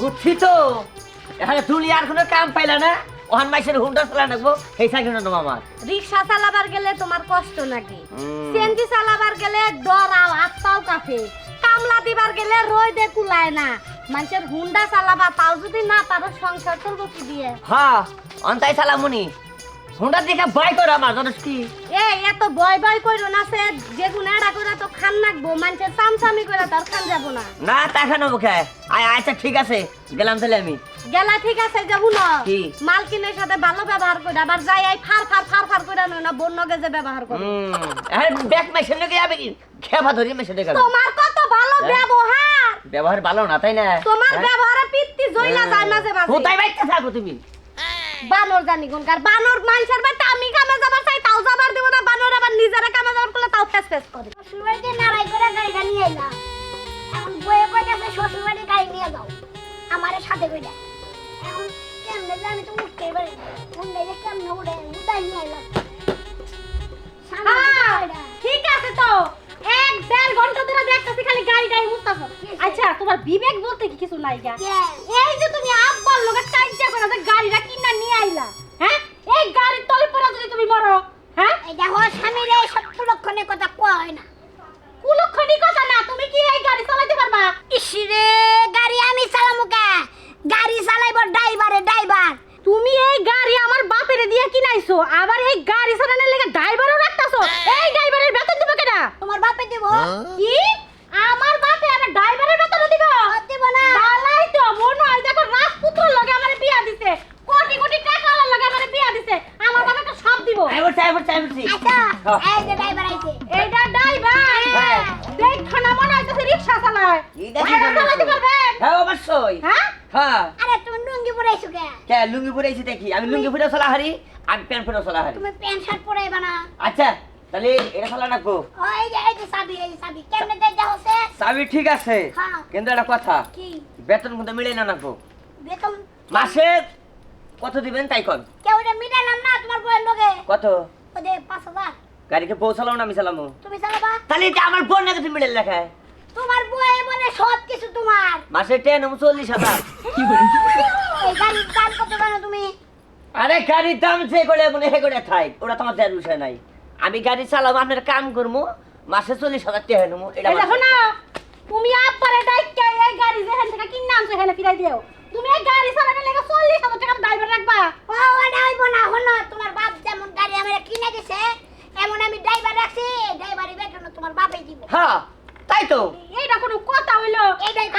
বুঝছি তো। এখানে দুনিয়ার কোনো কাম পাইলা না? ওহান মাইসের হুন্ডা চালা রাখব সেই সাইকেল আমার রিক্সা চালাবার গেলে তোমার কষ্ট নাকি। সিএনজি চালাবার গেলে ডরাও হাত পাও কাফে কামলা দিবার গেলে রই দে কুলায় না। মানুষের হুন্ডা চালাবা তাও যদি না পারো সংসার চলবো কি দিয়ে? হ্যাঁ অন্তাই চালামুনি। হুন্ডা দেখে ভয় করো আমার জানিস কি? এ এত ভয় ভয় কইরো না সে যে করে তো খান নাকবো মানুষের চামচামি করে তার খান যাব না। না তা খানো মুখে আয় আচ্ছা ঠিক আছে গেলাম তাহলে আমি। গেলা ঠিক আছে যাব না কি? মালকিনের সাথে ভালো ব্যবহার করে আবার যাই এই ফার ফার ফার ফার করে নয় না বন্যকে যে ব্যবহার করে। হুম এখন ব্যাগ মেশিন নাকি যাবে কি খেপা ধরি মেশিন দেখে তোমার কত ভালো হ্যাঁ? ব্যবহার? ব্যবহার ভালো না তাই না? তোমার হ্যাঁ? ব্যবহারে পিত্তি জইলা যায় মাঝে মাঝে। কোথায় বাইতে থাকো তুমি? বানর জানি কোনকার বানর মানুষের বাড়িতে আমি কামে যাবার চাই তাও যাবার দিব না। বানর আবার নিজেরা কামে যাবার করলে তাও ফেস ফেস করে। শ্বশুরবাড়িতে নাড়াই করে গাড়িটা নিয়ে এলাম এখন বয়ে কইতেছে শ্বশুরবাড়ি গাড়ি নিয়ে যাও। আমার সাথে কইটা এখন কেমনে যে আমি তো উঠতেই পারি উঠলে যে কেমনে উঠে উঠাই নিয়ে এলাম হ্যাঁ, ঠিক আছে তো। ঘণ্টা ধরে দেখতেছি খালি গাড়িটাই মুস্তাছো আচ্ছা তোমার বিবেক বলতে কি কিছু নাই গা? এই যে তুমি আব্বার লোকের টাইজা করে যে গাড়িটা কিনা নিয়ে আইলা হ্যাঁ? এই গাড়ির তলে পড়ে যদি তুমি মরো হ্যাঁ? এই দেখো স্বামীর এই সব কুলক্ষণের কথা কোয়া হয় না। কুলক্ষণী কথা না তুমি কি এই গাড়ি চালাতে পারবা? ইসরে গাড়ি আমি চালামু কে? গাড়ি চালাইব ড্রাইভারে ড্রাইভার। তুমি এই গাড়ি আমার বাপেরে দিয়ে কিনাইছো আবার এই গাড়ি চালানোর লেগে ড্রাইভারও রাখতাছো। এই বেতন দিবে কেডা তোমার বাপে দিব? কি? আমার বাপে আবার ড্রাইভারের বেতন দিব? দিব না। বালাই তো মনে হয় দেখো রাজপুত্র লগে আমার বিয়া দিছে। কোটি কোটি টাকা লগে আমার বিয়া দিছে। আমার বাবা তো সব দিব। আই বলছি আই বলছি আই বলছি আচ্ছা হ্যাঁ। এই যে ড্রাইভার আইছে। এইটা ড্রাইভার হ্যাঁ। দেখখানা মনে হইতেছে রিকশা চালায়। চালাতে? পারবেন হ্যাঁ অবশ্যই। হ্যাঁ? হ্যাঁ। আরে তুমি লুঙ্গি পরে আইছো কে? কে লুঙ্গি পরে দেখি। আমি লুঙ্গি পরে চলা হারি আমি প্যান্ট পরে চলা হারি তুমি প্যান্ট শার্ট পরে আইবা না। আচ্ছা। তাহলে এটা চলা নাকবো ওই যে এই যে চাবি এই চাবি। কেমনে হচ্ছে চাবি ঠিক আছে হ্যাঁ। কিন্তু একটা কথা কি? বেতন কিন্তু মিলে না নাকবো বেতন? মাসে কত দিবেন তাই কন? কেউ এটা মিলাইলাম না তোমার বউয়ের লগে। কত? পাঁচ হাজার। গাড়িকে পৌঁছালাম না আমি চালামো। তুমি চালাবা? তাহলে এটা আমার বোন নাকি তুমি মিলে লেখায়? তোমার বউয়ে বলে সব কিছু তোমার। মাসে টেন চল্লিশ হাজার। এই গাড়ির দাম কত জানো তুমি? আরে গাড়ির দাম যে করে মনে হে করে থাই ওরা তোমার দেওয়ার বিষয় নাই। আমি গাড়ি চালাবো আপনার কাম করব মাসে চল্লিশ হাজার টাকা নেব দেখো না তুমি আব্বারে ডাইকা এই গাড়ি যেখান থেকে কিনে আনছো এখানে ফিরাই দিও। তুমি এই গাড়ি চালানোর লেগে চল্লিশ হাজার টাকা ড্রাইভার রাখবা। ও হইব না হলো তোমার বাপ যেমন গাড়ি আমার কিনে দিছে এমন আমি ড্রাইভার রাখছি ড্রাইভারি বেতন তোমার বাপই দিব। হ্যাঁ তাই তো। এইটা কোনো কথা হইল।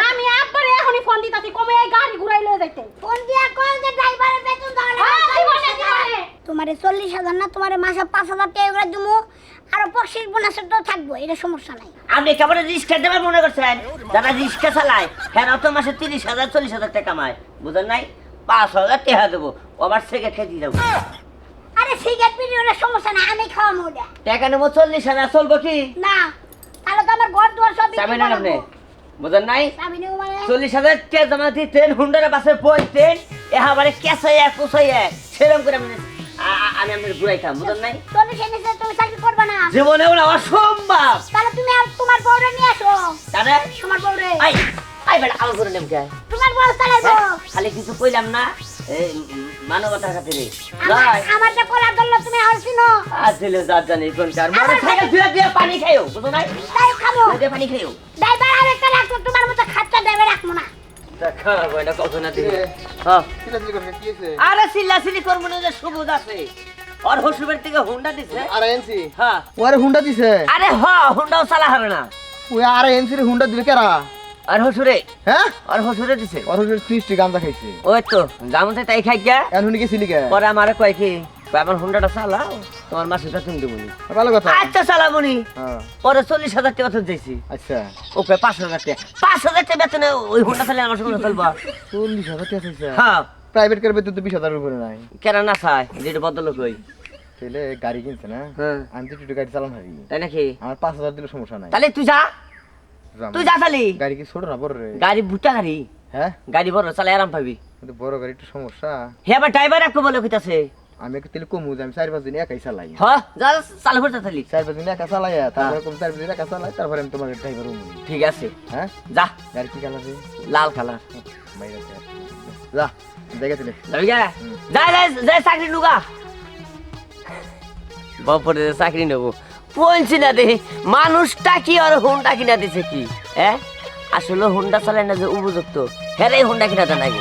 আমি আব্বারে এখনই ফোন দিতাছি কমে এই গাড়ি ঘুরাই লয়ে যাইতে। ফোন দিয়া কল যে ড্রাইভারের বেতন দাও না হ্যাঁ। তোমারে চল্লিশ হাজার না তোমার মাসে পাঁচ হাজার টাকা করে দিবো আর পক্ষীর বোনাসের তো থাকব এটা সমস্যা নাই। আপনি কেমন রিক্সা দেবে মনে করছেন? যারা রিক্সা চালায় হ্যাঁ অত মাসে তিরিশ হাজার চল্লিশ হাজার টাকা কামায় বুঝেন নাই? পাঁচ হাজার টাকা দেবো আবার থেকে খেতে যাব। আরে সিগারেট বিড়ি ওটা সমস্যা নাই আমি খাওয়াবো ওটা। টাকা নেব চল্লিশ হাজার চলবো কি? না তাহলে তো আমার ঘর দুয়ার সব চাবি নেন আপনি? বুঝেন নাই? চল্লিশ হাজার টাকা জমা দিতেন হুন্ডারে বাসে বইতেন এহাবারে কেসাইয়া কুসাইয়া সেরকম করে আমি আপনার ঘুরাইতাম বুঝেন নাই? চল্লিশ এনেছে তুমি চাকরি করবে না। জীবনে ওরা অসম্ভব তাহলে তুমি আর তোমার বউরে নিয়ে আসো। তাহলে? তোমার বউরে। আই আই বেটা আলো করে নেম কে? তোমার বউ চালাইবো হ্যাঁ? খালি কিছু কইলাম না এই মানবতার খাতিরে। আমার লয় আমার যে কোলা ধরলো তুমি হাসিনো আসলে যা জানি কোনকার মোটর সাইকেল ধুয়ে দিয়ে পানি খাইও বুঝো নাই? তাই খাব। ধুয়ে পানি খাইও। ড্রাইভার আরেকটা রাখব তোমার মতো খাচ্চা ড্রাইভার রাখব না। দেখা এটা কখন দিবে হ্যাঁ। করবে আরে চিল্লাচিল্লি করব না যে সবুজ আছে। ওর হসুবের থেকে হুন্ডা দিছে আর এনসি হ্যাঁ ওরে হুন্ডা দিছে আরে হ হুন্ডাও চালা হবে না ওই আর এনসি রে হুন্ডা দিবে কেরা আর হসুরে হ্যাঁ আর হসুরে দিছে ওর হুন্ডা ত্রিশটি গাঁজা খাইছে ওই তো জামতে তাই খাই গিয়া এখন হুন্ডি গেছিলি কে পরে আমারে কয় কি আমার হুন্ডাটা চালাও তোমার মাসে বেতন দেবনি ভালো কথা আচ্ছা চালাবনি পরে চল্লিশ হাজার টাকা বেতন দিয়েছি আচ্ছা ওকে পাঁচ হাজার টাকা পাঁচ হাজার টাকা বেতনে ওই হুন্ডা চালিয়ে আমার সঙ্গে চলবা চল্লিশ হাজার টাকা হ্যাঁ প্রাইভেট কার বেতন তো বিশ হাজারের উপরে নাই। কেন না চাই যেটা বদল কই তাহলে গাড়ি কিনছে না? হ্যাঁ। আমি তো একটু গাড়ি চালান হারি তাই নাকি? আমার পাঁচ হাজার দিলে সমস্যা নাই। তাহলে তুই যা। তুই যা চালি গাড়ি কি ছোট না বড় রে? গাড়ি বুটা গাড়ি। হ্যাঁ? গাড়ি বড় চালাই আরাম পাবি। কিন্তু বড় গাড়ি একটু সমস্যা। হে আবার ড্রাইভার রাখব বলে কইতাছে। আমি একটু তেলে কমু আমি চার পাঁচ দিন একাই চালাই। হ যা চালু করতে চালি চার পাঁচ দিন একা চালাই তারপরে কম চার পাঁচ দিন একা চালাই তারপরে আমি তোমার ড্রাইভার ঠিক আছে। হ্যাঁ? যা। গাড়ি কি কালার লাল কালার। বাইরে যা, দেখে দিলে যাবি কে যাই যাই যাই চাকরি ঢুকা বাপরে, চাকরি নেব। বলছি না দেখি মানুষটা কি আর হুন্ডা কিনা দিছে কি হ্যাঁ? আসলে হুন্ডা চালায় না যে উপযুক্ত হ্যাঁ হুন্ডা কিনা দেয় নাকি